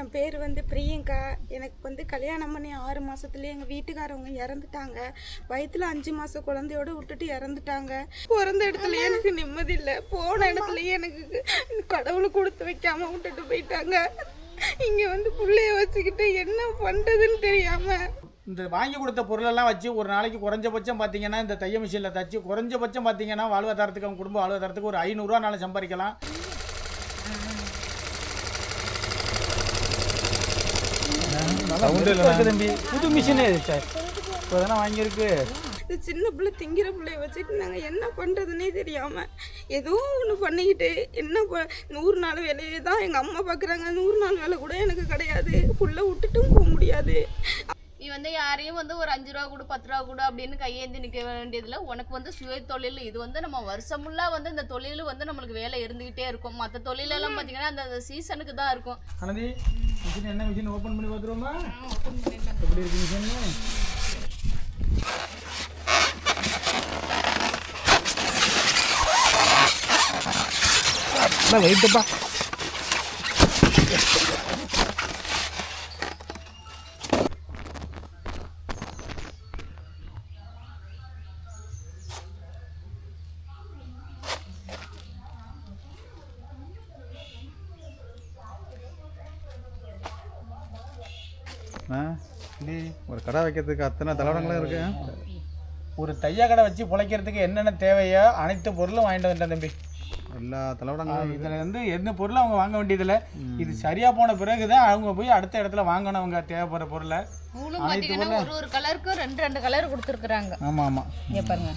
என் பேர் வந்து பிரியங்கா. எனக்கு வந்து கல்யாணம் பண்ணி ஆறு மாதத்துலேயே எங்கள் வீட்டுக்காரவங்க இறந்துட்டாங்க. வயிற்றுல அஞ்சு மாதம் குழந்தையோட விட்டுட்டு இறந்துட்டாங்க. பிறந்த இடத்துல எனக்கு நிம்மதி இல்லை. போன இடத்துலயே எனக்கு கடவுளை கொடுத்து வைக்காம விட்டுட்டு போயிட்டாங்க. இங்கே வந்து பிள்ளைய வச்சுக்கிட்டு என்ன பண்ணுறதுன்னு தெரியாமல் இந்த வாங்கி கொடுத்த பொருளெல்லாம் வச்சு ஒரு நாளைக்கு குறைஞ்சபட்சம் பார்த்தீங்கன்னா இந்த தைய மிஷினில் தச்சு குறைஞ்சபட்சம் பார்த்தீங்கன்னா வாழ்வாதாரத்துக்கு அவங்க குடும்ப வாழ்வாதாரத்துக்கு ஒரு ஐநூறுரூவா நாளை சம்பாதிக்கலாம். தம்பி புது மிஷினே சார். இப்போ தானே வாங்கியிருக்கு? இது சின்ன பிள்ளை திங்கிற பிள்ளைய வச்சுட்டு நாங்கள் என்ன பண்ணுறதுனே தெரியாமல் ஏதோ ஒன்று பண்ணிக்கிட்டு என்ன ப நூறு நாள் வேலையை தான் எங்கள் அம்மா பார்க்குறாங்க நூறு நாள் வேலை கூட எனக்கு கிடையாது. புள்ள விட்டுட்டும் போக முடியாது. நீ வந்து யாரையும் வந்து ஒரு அஞ்சு ரூபா கொடு பத்து ரூபா கொடு அப்படின்னு கையேந்தி நிற்க வேண்டியதில்ல உனக்கு வந்து சுய தொழில் இது வந்து நம்ம வருஷமுல்லா வந்து இந்த தொழில் வந்து நம்மளுக்கு வேலை இருந்துகிட்டே இருக்கும். மற்ற தொழிலெல்லாம் பார்த்தீங்கன்னா அந்த சீசனுக்கு தான் இருக்கும். மிஷின் என்ன மிஷின் ஓப்பன் பண்ணி பார்த்துருவோமா? எப்படி இருக்கு மிஷின் வெயிட்டுப்பா ஆ ஒரு கடை வைக்கிறதுக்கு அத்தனை தளவடங்களும் இருக்கு. ஒரு தைய கடை வச்சு பிழைக்கிறதுக்கு என்னென்ன தேவையோ அனைத்து பொருளும் வாங்கிட்டு வந்துட்டேன் தம்பி. எல்லா தளவடங்களும் இதில் வந்து எந்த பொருளும் அவங்க வாங்க வேண்டியதில்லை. இது சரியாக போன பிறகு தான் அவங்க போய் அடுத்த இடத்துல வாங்கணும் அவங்க தேவைப்படுற பொருளை. ஒரு ஒரு கலருக்கும் ரெண்டு ரெண்டு கலர் கொடுத்துருக்குறாங்க. ஆமாம் ஆமாம் இங்கே பாருங்க.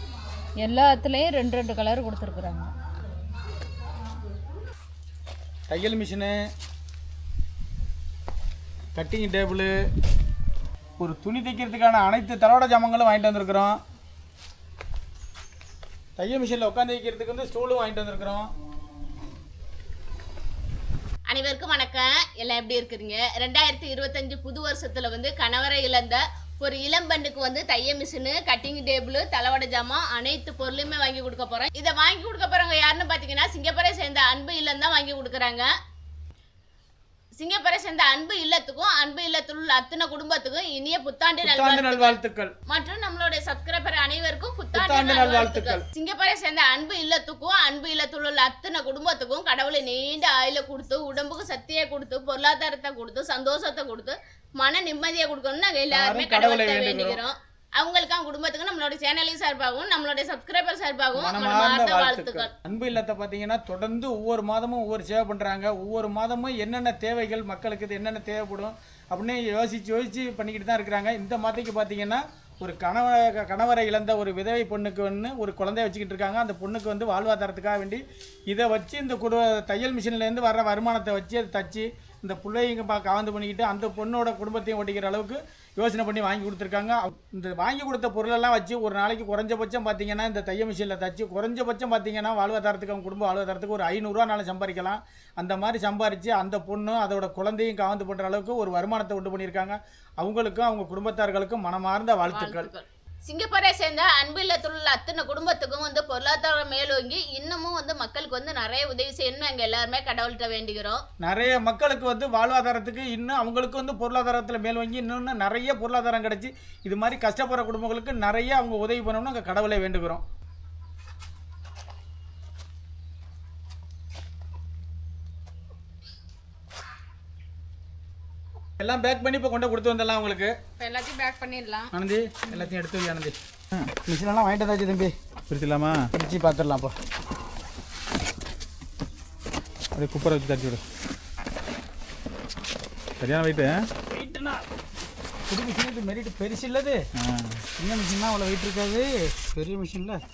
எல்லாத்துலேயும் ரெண்டு ரெண்டு கலர் கொடுத்துருக்குறாங்க. தையல் மிஷினு கட்டிங் டேபிள் ஒரு துணி தைக்கிறதுக்கான அனைத்து தளவாட ஜாமங்களும் வாங்கிட்டு வந்திருக்கிறோம். தைய மிஷினில் உட்காந்து வைக்கிறதுக்கு வந்து ஸ்டூலும் வாங்கிட்டு வந்திருக்கிறோம். அனைவருக்கும் வணக்கம். எல்லாம் எப்படி இருக்கிறீங்க? ரெண்டாயிரத்தி இருபத்தஞ்சு புது வருஷத்தில் வந்து கணவரை இழந்த ஒரு இளம்பெண்ணுக்கு வந்து தைய மிஷினு கட்டிங் டேபிள் தளவாட ஜாமான் அனைத்து பொருளுமே வாங்கி கொடுக்க போகிறோம் இதை வாங்கி கொடுக்க போகிறவங்க யாருன்னு பார்த்தீங்கன்னா சிங்கப்பூரை சேர்ந்த அன்பு இல்லம் தான் வாங்கி கொடுக்குறாங்க. சிங்கப்பூரை சேர்ந்த அன்பு இல்லத்துக்கும் அன்பு இல்லத்தில் உள்ள அத்தனை குடும்பத்துக்கும் இனிய புத்தாண்டு நல்வாழ்த்துக்கள் மற்றும் நம்மளுடைய சப்ஸ்கிரைபர் அனைவருக்கும் புத்தாண்டு நல்வாழ்த்துக்கள். சிங்கப்பூரை சேர்ந்த அன்பு இல்லத்துக்கும் அன்பு இல்லத்தில் உள்ள அத்தனை குடும்பத்துக்கும் கடவுளை நீண்ட ஆயுள கொடுத்து உடம்புக்கு சக்தியை கொடுத்து பொருளாதாரத்தை கொடுத்து சந்தோஷத்தை கொடுத்து மன நிம்மதியை கொடுக்கணும்னு நாங்கள் எல்லாருமே கடவுளை வேண்டிக்கிறோம். வேண்டிக்கிறோம் அவங்களுக்கு அவங்க குடும்பத்துக்கு நம்மளோட சேனலையும் சார்பாகவும் நம்மளுடைய சப்ஸ்கிரைபர் சார்பாகவும் வாழ்த்துக்கள் வாழ்த்துக்கள். அன்பு இல்லத்தை பார்த்தீங்கன்னா தொடர்ந்து ஒவ்வொரு மாதமும் ஒவ்வொரு சேவை பண்ணுறாங்க ஒவ்வொரு மாதமும் என்னென்ன தேவைகள் மக்களுக்கு இது என்னென்ன தேவைப்படும் அப்படின்னு யோசிச்சு யோசிச்சு பண்ணிக்கிட்டு தான் இருக்கிறாங்க. இந்த மாதத்துக்கு பார்த்தீங்கன்னா ஒரு கணவ கணவரை இழந்த ஒரு விதவை பொண்ணுக்கு வந்து ஒரு குழந்தைய வச்சுக்கிட்டு இருக்காங்க. அந்த பொண்ணுக்கு வந்து வாழ்வாதாரத்துக்காக வேண்டி இதை வச்சு இந்த குடு தையல் மிஷின்லேருந்து வர்ற வருமானத்தை வச்சு அதை தச்சு இந்த பிள்ளைங்க பா காவந்து பண்ணிக்கிட்டு அந்த பொண்ணோட குடும்பத்தையும் ஓட்டிக்கிற அளவுக்கு யோசனை பண்ணி வாங்கி கொடுத்துருக்காங்க. இந்த வாங்கி கொடுத்த பொருளெல்லாம் வச்சு ஒரு நாளைக்கு குறைஞ்சபட்சம் பார்த்தீங்கன்னா இந்த தைய மிஷினில் தச்சு குறைஞ்சபட்சம் பார்த்தீங்கன்னா வாழ்வாதாரத்துக்கு அவங்க குடும்ப வாழ்வாதாரத்துக்கு ஒரு ஐநூறுரூவா சம்பாதிக்கலாம். அந்த மாதிரி சம்பாரித்து அந்த பொண்ணும் அதோட குழந்தையும் காவந்து பண்ணுற அளவுக்கு ஒரு வருமானத்தை உண்டு பண்ணியிருக்காங்க. அவங்களுக்கும் அவங்க குடும்பத்தார்களுக்கும் மனமார்ந்த வாழ்த்துக்கள். சிங்கப்பூரை சேர்ந்த அன்பு இல்லத்தில் உள்ள அத்தனை குடும்பத்துக்கும் வந்து பொருளாதாரம் மேலோங்கி இன்னமும் வந்து மக்களுக்கு வந்து நிறைய உதவி செய்யணும்னு நாங்கள் எல்லாருமே கடவுள்கிட்ட வேண்டிக்கிறோம் நிறைய மக்களுக்கு வந்து வாழ்வாதாரத்துக்கு இன்னும் அவங்களுக்கு வந்து பொருளாதாரத்தில் மேல் வாங்கி இன்னும் நிறைய பொருளாதாரம் கிடச்சி இது மாதிரி கஷ்டப்படுற குடும்பங்களுக்கு நிறைய அவங்க உதவி பண்ணணும்னு அங்கே கடவுளை வேண்டுகிறோம். எல்லாம் பேக் பண்ணி இப்போ கொண்டு கொடுத்து வந்துடலாம் உங்களுக்கு. இப்போ எல்லாத்தையும் பேக் பண்ணிடலாம். ஆனந்தி எல்லாத்தையும் எடுத்து வை ஆனந்தி. மிஷினெல்லாம் வாங்கிட்டு வந்தாச்சு தம்பி. பிரிச்சிடலாமா? பிரித்து பார்த்துடலாம் அப்போ அப்படியே குப்பரை வச்சு தட்டி விடு. சரியான வெயிட்டு வெயிட்டுனா புது மிஷின் இது மெரிட் பெருசு இல்லது சின்ன மிஷின்னா அவ்வளோ வெயிட் இருக்காது. பெரிய மிஷினில்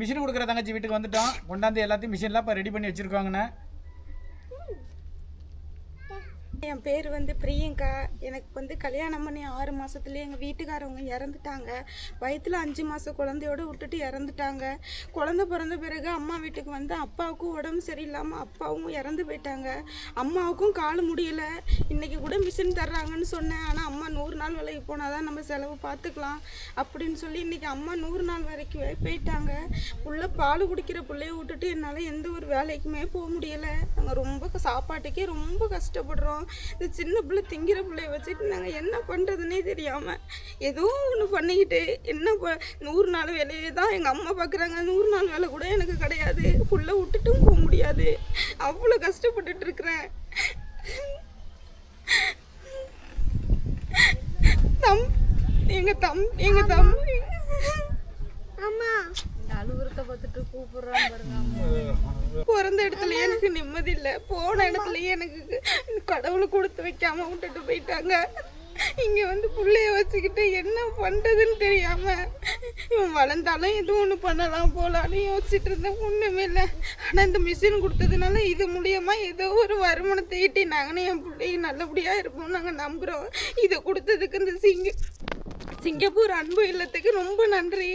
மிஷின் கொடுக்குற தங்கச்சி வீட்டுக்கு வந்துட்டோம் கொண்டாந்து எல்லாத்தையும் மிஷின்லாம் இப்போ ரெடி பண்ணி வச்சுருக்காங்கண்ணே. என் பேர் வந்து பிரியங்கா. எனக்கு வந்து கல்யாணம் பண்ணி ஆறு மாதத்துலேயே எங்கள் வீட்டுக்காரவங்க இறந்துட்டாங்க. வயிற்றில் அஞ்சு மாதம் குழந்தையோட விட்டுட்டு இறந்துட்டாங்க. குழந்த பிறந்த பிறகு அம்மா வீட்டுக்கு வந்து அப்பாவுக்கும் உடம்பு சரியில்லாமல் அப்பாவும் இறந்து போயிட்டாங்க. அம்மாவுக்கும் கால் முடியலை. இன்றைக்கி கூட மிஷின் தர்றாங்கன்னு சொன்னேன். ஆனால் அம்மா நூறு நாள் வேலைக்கு போனால் தான் நம்ம செலவு பார்த்துக்கலாம் அப்படின்னு சொல்லி இன்றைக்கி அம்மா நூறு நாள் வரைக்கும் போயிட்டாங்க. புள்ள பால் குடிக்கிற பிள்ளைய விட்டுட்டு என்னால் எந்த ஒரு வேலைக்குமே போக முடியலை. நாங்கள் ரொம்ப சாப்பாட்டுக்கே ரொம்ப கஷ்டப்படுறோம். இந்த சின்ன பிள்ளை திங்கிற பிள்ளைய வச்சுட்டு நாங்கள் என்ன பண்ணுறதுனே தெரியாமல் ஏதோ ஒன்று பண்ணிக்கிட்டு என்ன ப நூறு நாள் வேலையை தான் எங்கள் அம்மா பார்க்குறாங்க நூறு நாள் வேலை கூட எனக்கு கிடையாது. புள்ள விட்டுட்டும் போக முடியாது. அவ்வளோ கஷ்டப்பட்டுட்டு இருக்கிறேன். தம் எங்க தம் எங்க தம். அம்மா அழுகுறத பார்த்துட்டு கூப்பிடுறான் பாருங்க அம்மா. பிறந்த இடத்துல எனக்கு நிம்மதி இல்லை. போன இடத்துலயே எனக்கு கடவுளை கொடுத்து வைக்காம விட்டுட்டு போயிட்டாங்க. இங்க வந்து பிள்ளைய வச்சுக்கிட்டு என்ன பண்றதுன்னு தெரியாம இவன் வளர்ந்தாலும் எதுவும் ஒன்று பண்ணலாம் போலான்னு யோசிச்சுட்டு இருந்தேன். ஒண்ணுமே இல்லை. ஆனா இந்த மிஷின் கொடுத்ததுனால இது மூலியமா ஏதோ ஒரு வருமானத்தை ஈட்டி நாங்கன்னு என் பிள்ளைங்க நல்லபடியா இருப்போம் நாங்க நம்புறோம். இதை கொடுத்ததுக்கு இந்த சிங்க சிங்கப்பூர் அன்பு இல்லத்துக்கு ரொம்ப நன்றி.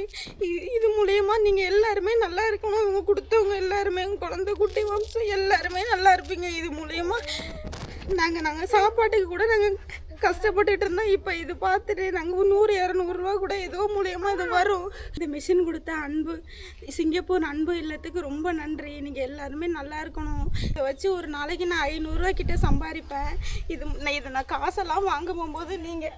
இது மூலயமா நீங்கள் எல்லாருமே நல்லா இருக்கணும். இவங்க கொடுத்தவங்க எல்லாருமே குழந்தை குட்டி வம்சம் எல்லாருமே நல்லா இருப்பீங்க. இது மூலயமா நாங்கள் நாங்கள் சாப்பாட்டுக்கு கூட நாங்கள் கஷ்டப்பட்டுட்டு இருந்தோம். இப்போ இது பார்த்துட்டு நாங்கள் நூறு இரநூறுவா கூட ஏதோ மூலியமாக இது வரும். இந்த மிஷின் கொடுத்த அன்பு சிங்கப்பூர் அன்பு இல்லத்துக்கு ரொம்ப நன்றி. நீங்கள் எல்லாருமே நல்லா இருக்கணும். இதை வச்சு ஒரு நாளைக்கு நான் ஐநூறுரூவா கிட்டே சம்பாதிப்பேன் இது நான் இதை நான் காசெல்லாம் வாங்க போகும்போது நீங்கள்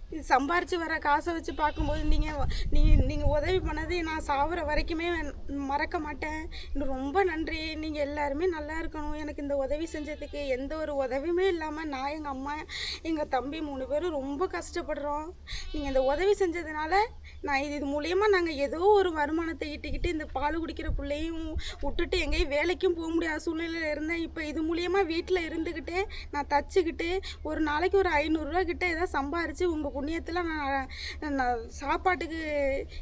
இது சம்பாரித்து வர காசை வச்சு பார்க்கும்போது நீங்கள் நீ நீங்கள் உதவி பண்ணது நான் சாகுற வரைக்குமே மறக்க மாட்டேன். இன்னும் ரொம்ப நன்றி. நீங்கள் எல்லாருமே நல்லா இருக்கணும். எனக்கு இந்த உதவி செஞ்சதுக்கு எந்த ஒரு உதவியுமே இல்லாமல் நான் எங்கள் அம்மா எங்கள் தம்பி மூணு பேரும் ரொம்ப கஷ்டப்படுறோம். நீங்கள் இந்த உதவி செஞ்சதுனால நான் இது இது மூலயமா நாங்கள் ஏதோ ஒரு வருமானத்தை ஈட்டிக்கிட்டு இந்த பால் குடிக்கிற பிள்ளையும் விட்டுட்டு எங்கேயும் வேலைக்கும் போக முடியாத சூழ்நிலையில் இருந்தேன். இப்போ இது மூலியமாக வீட்டில் இருந்துக்கிட்டே நான் தச்சுக்கிட்டு ஒரு நாளைக்கு ஒரு ஐநூறுரூவா கிட்டே ஏதாவது சம்பாரித்து உங்கள் புண்ணியத்தில் நான் நான் சாப்பாட்டுக்கு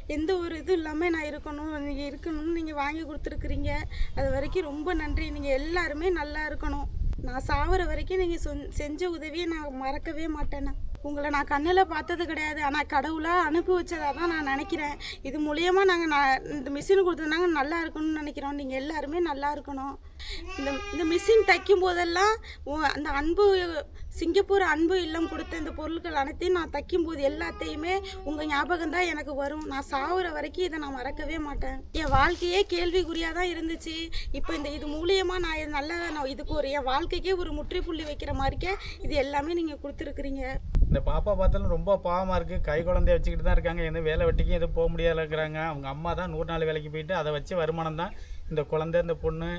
எந்த ஒரு இதுவும் இல்லாமல் நான் இருக்கணும் நீங்கள் இருக்கணும்னு நீங்கள் வாங்கி கொடுத்துருக்குறீங்க. அது வரைக்கும் ரொம்ப நன்றி. நீங்கள் எல்லாருமே நல்லா இருக்கணும். நான் சாவர வரைக்கும் நீங்கள் செஞ்ச உதவியை நான் மறக்கவே மாட்டேண்ணா உங்களை நான் கண்ணில் பார்த்தது கிடையாது. ஆனால் கடவுளாக அனுப்பி வச்சதாக தான் நான் நினைக்கிறேன். இது மூலியமாக நாங்கள் நான் இந்த மிஷின் கொடுத்ததுனாங்க நல்லா இருக்கணும்னு நினைக்கிறோம். நீங்கள் எல்லாருமே நல்லா இருக்கணும். இந்த இந்த மிஷின் தைக்கும் போதெல்லாம் உ- அந்த அன்பு சிங்கப்பூர் அன்பு இல்லம் கொடுத்த இந்த பொருட்கள் அனைத்தையும் நான் தைக்கும் போது எல்லாத்தையுமே உங்கள் ஞாபகம் தான் எனக்கு வரும். நான் சாகுற வரைக்கும் இதை நான் மறக்கவே மாட்டேன். என் வாழ்க்கையே கேள்விக்குறியாக தான் இருந்துச்சு. இப்போ இந்த இது மூலியமாக நான் இது நல்லா நான் இதுக்கு ஒரு என் வாழ்க்கைக்கே ஒரு முற்றுப்புள்ளி வைக்கிற மாதிரிக்கே இது எல்லாமே நீங்கள் கொடுத்துருக்குறீங்க. இந்த பாப்பா பார்த்தாலும் ரொம்ப பாவமாக இருக்குது கை குழந்தைய வச்சுக்கிட்டு தான் இருக்காங்க. எந்த வேலை வெட்டிக்கும் எதுவும் போக முடியாது இருக்கிறாங்க. அவங்க அம்மா தான் நூறு நாள் வேலைக்கு போயிட்டு அதை வச்சு வருமானம் தான் இந்த குழந்தை இந்த பொண்ணு.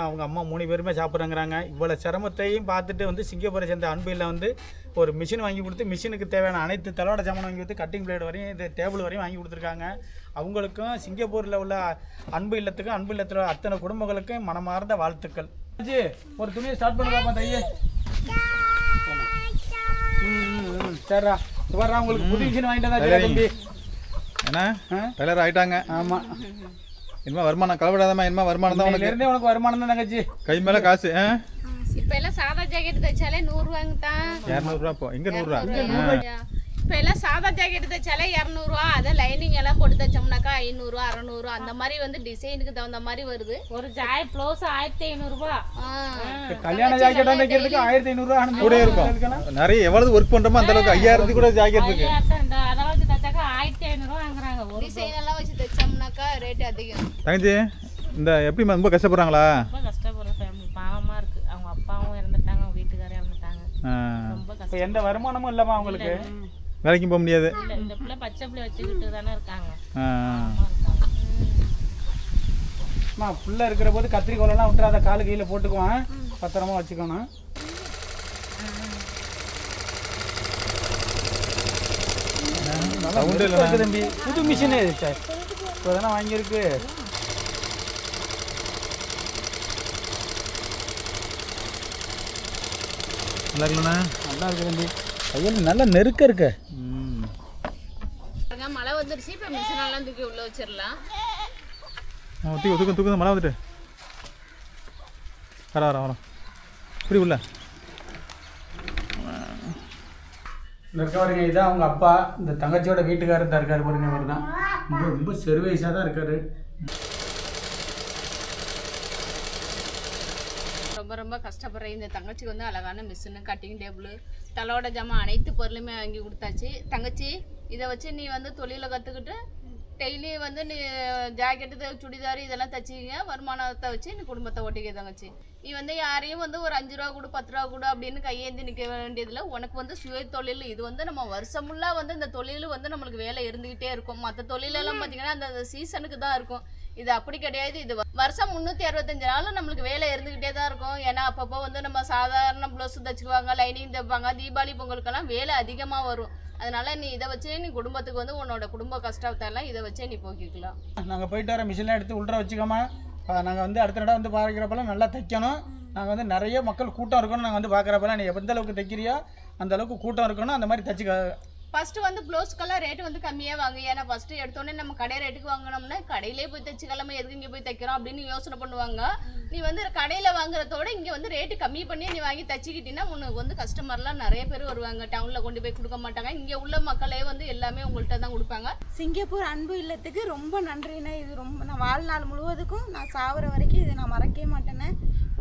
அவங்க அம்மா மூணு பேருமே சாப்பிட்றங்கிறாங்க. இவ்வளோ சிரமத்தையும் பார்த்துட்டு வந்து சிங்கப்பூரை சேர்ந்த அன்பில் வந்து ஒரு மிஷின் வாங்கி கொடுத்து மிஷினுக்கு தேவையான அனைத்து தளவாட சாமான் வாங்கி கொடுத்து கட்டிங் பிளேடு வரையும் இது டேபிள் வரையும் வாங்கி கொடுத்துருக்காங்க. அவங்களுக்கும் சிங்கப்பூரில் உள்ள அன்பு இல்லத்துக்கும் அன்பு இல்லத்தில் அத்தனை குடும்பங்களுக்கும் மனமார்ந்த வாழ்த்துக்கள். அஜி, ஒரு துணியை ஸ்டார்ட் பண்ணுவாப்பா தையே. சரிடா. வர்றா உங்களுக்கு புது மிஷின் வாங்கிட்டு தம்பி. என்ன? டெய்லர் ஆயிட்டாங்க. ஆமா. இனிமே வருமானம் கலவிடாதமா இனிமே வருமானம் தான் உனக்கு. இருந்தே உனக்கு வருமானம் தான் தங்கச்சி. கை மேல காசு இப்ப எல்லாம் சாதா ஜாக்கெட் தைச்சாலே நூறுரூவாங்க தான் இரநூறுவா போ எங்க நூறுரூவா இப்ப எல்லாம் சாதா ஜாக்கெட் தைச்சாலே இரநூறுவா. அதை லைனிங் எல்லாம் போட்டு தைச்சோம்னாக்கா ஐநூறுரூவா அறநூறுவா அந்த மாதிரி வந்து டிசைனுக்கு தகுந்த மாதிரி வருது. ஒரு ஜாய் ப்ளவுஸ் ஆயிரத்தி ஐநூறுரூபா ஆ. கல்யாண ஜாக்கெட் தைக்கிறதுக்கு ஆயிரத்தி ஐநூறுரூவா கூட இருக்கும். நிறைய எவ்வளவு ஒர்க் பண்றோமோ அந்த அளவுக்கு ஐயாயிரத்துக்கு கூட ஜாக்கெட் இருக்கு. வச்சு தைச்சாக்கா ஆயிரத்தி ஐநூறுவாங்கிறாங்க. ஒரு டிசைன் எல்லாம் ரேட் அதிகம். தங்கச்சி இந்த எப்படி ரொம்ப கஷ்டப்படுறாங்களா? ரொம்ப கஷ்டப்படுற ஃபேமிலி பாவமா இருக்கு. அவங்க அப்பாவும் இறந்துட்டாங்க அவங்க வீட்டுக்காரரும் இறந்துட்டாங்க. ரொம்ப இப்போ கஷ்டம் எந்த வருமானமும் இல்லைம்மா அவங்களுக்கு? வேலைக்கும் போக முடியாது. இல்ல இந்த பிள்ளை பச்சை பிள்ளை வச்சுக்கிட்டு தானே இருக்காங்க. ஆ, அம்மா இருக்காங்க. அம்மா இருக்கிற போது கத்திரிக்கோலெல்லாம் விட்டுறாத காலு கையில் போட்டுக்குவான். பத்திரமா வச்சுக்கணும். நல்லா இல்லைண்ணா. இருக்கு தம்பி. புது மிஷினு இப்போ தானே வாங்கியிருக்கு. நல்லா இருக்குல்லண்ணா. நல்லா இருக்கு தம்பி. கையில் நல்லா நெருக்க இருக்கு. மழை வந்துருச்சு இப்ப மிஷின் எல்லாம் தூக்கி உள்ள வச்சிடலாம். தூக்கு தூக்கு தூக்கு மழை வந்துட்டு. வர வர வரோம் இப்படி உள்ள. இருக்க பாருங்க இதான் அவங்க அப்பா இந்த தங்கச்சியோட வீட்டுக்காரர் தான் இருக்காரு பாருங்க அவர் தான் ரொம்ப ரொம்ப வயசாக தான் இருக்காரு. ரொம்ப ரொம்ப கஷ்டப்படுற இந்த தங்கச்சிக்கு வந்து அழகான மிஷினு கட்டிங் டேபிள் தலோட ஜாமான் அனைத்து பொருளுமே வாங்கி கொடுத்தாச்சு. தங்கச்சி இதை வச்சு நீ வந்து தொழிலை கற்றுக்கிட்டு டெய்லி வந்து நீ ஜாக்கெட்டு சுடிதார் இதெல்லாம் தச்சிங்க வருமானத்தை வச்சு நீ குடும்பத்தை ஓட்டிக்க தங்கச்சி. நீ வந்து யாரையும் வந்து ஒரு அஞ்சு ரூபா கொடு பத்து ரூபா கொடு அப்படின்னு கையேந்தி நிற்க வேண்டியதில்லை. உனக்கு வந்து சுய தொழில் இது வந்து நம்ம வருஷமுள்ளா வந்து இந்த தொழில் வந்து நம்மளுக்கு வேலை இருந்துக்கிட்டே இருக்கும். மற்ற தொழிலெல்லாம் பார்த்தீங்கன்னா அந்த சீசனுக்கு தான் இருக்கும். இது அப்படி கிடையாது. இது வ- வருஷம் முந்நூற்றி அறுபத்தஞ்சு நாளும் நம்மளுக்கு வேலை இருந்துக்கிட்டே தான் இருக்கும். ஏன்னா அப்பப்போ வந்து நம்ம சாதாரண ப்ளவுஸ் தைச்சுக்குவாங்க லைனிங் தைப்பாங்க தீபாவளி பொங்கலுக்கெல்லாம் வேலை அதிகமாக வரும். அதனால நீ இதை வச்சே நீ குடும்பத்துக்கு வந்து உன்னோட குடும்ப கஷ்டத்தை எல்லாம் இதை வச்சே நீ போக்கிக்கலாம். நாங்கள் போயிட்டு வர மிஷின்லாம் எடுத்து உள்ள வச்சுக்கோமா நாங்கள் வந்து அடுத்த தடவை வந்து பார்க்குறப்பெல்லாம் நல்லா தைக்கணும். நாங்கள் வந்து நிறைய மக்கள் கூட்டம் இருக்கணும் நாங்கள் வந்து பார்க்குறப்பெல்லாம். நீ எந்த அளவுக்கு தைக்கிறியோ அந்த அளவுக்கு கூட்டம் இருக்கணும். அந்த மாதிரி தைச்சிக்க ஃபர்ஸ்ட் வந்து ப்ளவுஸ்க்கெல்லாம் ரேட்டு வந்து கம்மியாக வாங்க. ஏன்னா ஃபஸ்ட்டு எடுத்தோடனே நம்ம கடை ரேட்டுக்கு வாங்கினோம்னா கடையிலே போய் தைச்சிக்கலாமா எதுக்கு இங்கே போய் தைக்கிறோம் அப்படின்னு யோசனை பண்ணுவாங்க. நீ வந்து கடையில் வாங்குறதோட இங்கே வந்து ரேட்டு கம்மி பண்ணி நீ வாங்கி தைச்சிக்கிட்டீங்கன்னா உனக்கு வந்து கஸ்டமர்லாம் நிறைய பேர் வருவாங்க. டவுனில் கொண்டு போய் கொடுக்க மாட்டாங்க. இங்கே உள்ள மக்களே வந்து எல்லாமே உங்கள்கிட்ட தான் கொடுப்பாங்க. சிங்கப்பூர் அன்பு இல்லத்துக்கு ரொம்ப நன்றிண்ணே இது ரொம்ப நான் வாழ்நாள் முழுவதுக்கும் நான் சாவர வரைக்கும் இதை நான் மறக்கவே மாட்டேனே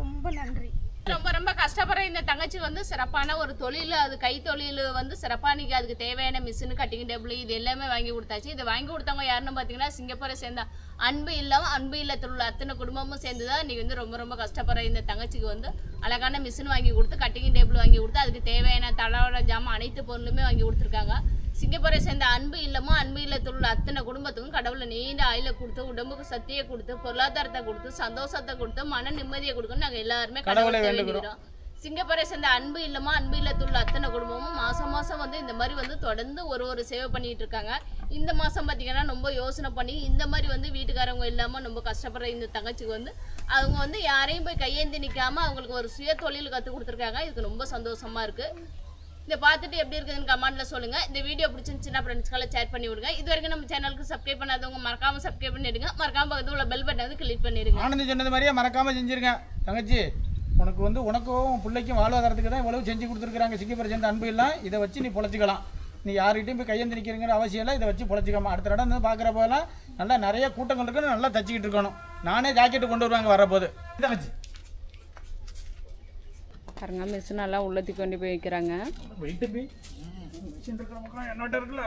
ரொம்ப நன்றி. ரொம்ப ரொம்ப கஷ்டப்படுற இந்த தங்கச்சி வந்து சிறப்பான ஒரு தொழில். அது கைத்தொழில் வந்து சிறப்பாக நீங்கள் அதுக்கு தேவையான மிஷின் கட்டிங் டேபிள் இது எல்லாமே வாங்கி கொடுத்தாச்சு. இதை வாங்கி கொடுத்தவங்க யாருன்னு பார்த்தீங்கன்னா சிங்கப்பூரை சேர்ந்த அன்பு இல்லாமல் அன்பு இல்லத்தில் உள்ள அத்தனை குடும்பமும் சேர்ந்து தான் நீங்கள் வந்து ரொம்ப ரொம்ப கஷ்டப்படுற இந்த தங்கச்சிக்கு வந்து அழகான மிஷின் வாங்கி கொடுத்து கட்டிங் டேபிள் வாங்கி கொடுத்து அதுக்கு தேவையான தளவாட ஜாமான் அனைத்து பொருளுமே வாங்கி கொடுத்துருக்காங்க. சிங்கப்பூரை சேர்ந்த அன்பு இல்லமோ அன்பு இல்லத்தில் உள்ள அத்தனை குடும்பத்துக்கும் கடவுளை நீண்ட ஆயில கொடுத்து உடம்புக்கு சக்தியை கொடுத்து பொருளாதாரத்தை கொடுத்து சந்தோஷத்தை கொடுத்து மன நிம்மதியை கொடுக்கணும் நாங்கள் எல்லாருமே கடவுளை வேண்டுகிறோம். சிங்கப்பூரை சேர்ந்த அன்பு இல்லமா அன்பு இல்லத்துள்ள அத்தனை குடும்பமும் மாசம் மாசம் வந்து இந்த மாதிரி வந்து தொடர்ந்து ஒரு ஒரு சேவை பண்ணிட்டு இருக்காங்க. இந்த மாசம் பார்த்தீங்கன்னா ரொம்ப யோசனை பண்ணி இந்த மாதிரி வந்து வீட்டுக்காரவங்க இல்லாம ரொம்ப கஷ்டப்படுற இந்த தங்கச்சிக்கு வந்து அவங்க வந்து யாரையும் போய் கையேந்தி நிக்காம அவங்களுக்கு ஒரு சுய தொழில் கற்றுக் கொடுத்துருக்காங்க. இதுக்கு ரொம்ப சந்தோஷமா இருக்கு. இதை பார்த்துட்டு எப்படி இருக்குதுன்னு கமெண்ட்ல சொல்லுங்க. இந்த வீடியோ பிடிச்சிருந்துச்சுன்னா ஃப்ரெண்ட்ஸ்க்கெல்லாம் ஷேர் பண்ணி விடுங்க. இது வரைக்கும் நம்ம சேனலுக்கு சப்ஸ்கிரைப் பண்ணாதவங்க மறக்காம சப்ஸ்கிரைப் பண்ணிடுங்க. மறக்காம பக்கத்தில் உள்ள பெல் பட்டன் வந்து கிளிக் பண்ணிடுங்க. ஆனந்த் சொன்னது மாதிரியே மறக்காமல் செஞ்சுருக்கேன் தங்கச்சி உனக்கு வந்து உனக்கும் பிள்ளைக்கும் வாழ்வாதாரத்துக்கு தான் இவ்வளவு செஞ்சு கொடுத்துருக்குறாங்க. சிக்கி சேர்ந்த அன்பு எல்லாம் இதை வச்சு நீ பொழைச்சிக்கலாம். நீ யார்கிட்டையும் போய் கையெழுந்து நிற்கிறங்கிற அவசியம் இல்லை. இதை வச்சு பொழைச்சிக்காம. அடுத்த இடம் வந்து பார்க்குற போதெல்லாம் நல்லா நிறைய கூட்டங்கள் இருக்கணும். நல்லா தச்சிக்கிட்டு இருக்கணும். நானே ஜாக்கெட்டு கொண்டு வருவாங்க வரப்போது. தங்கச்சி பாருங்க மிஷின் எல்லாம் உள்ளத்தி கொண்டு போய் வைக்கிறாங்க. வெயிட்டு போய் மிஷின் என்னோட இருக்குல்ல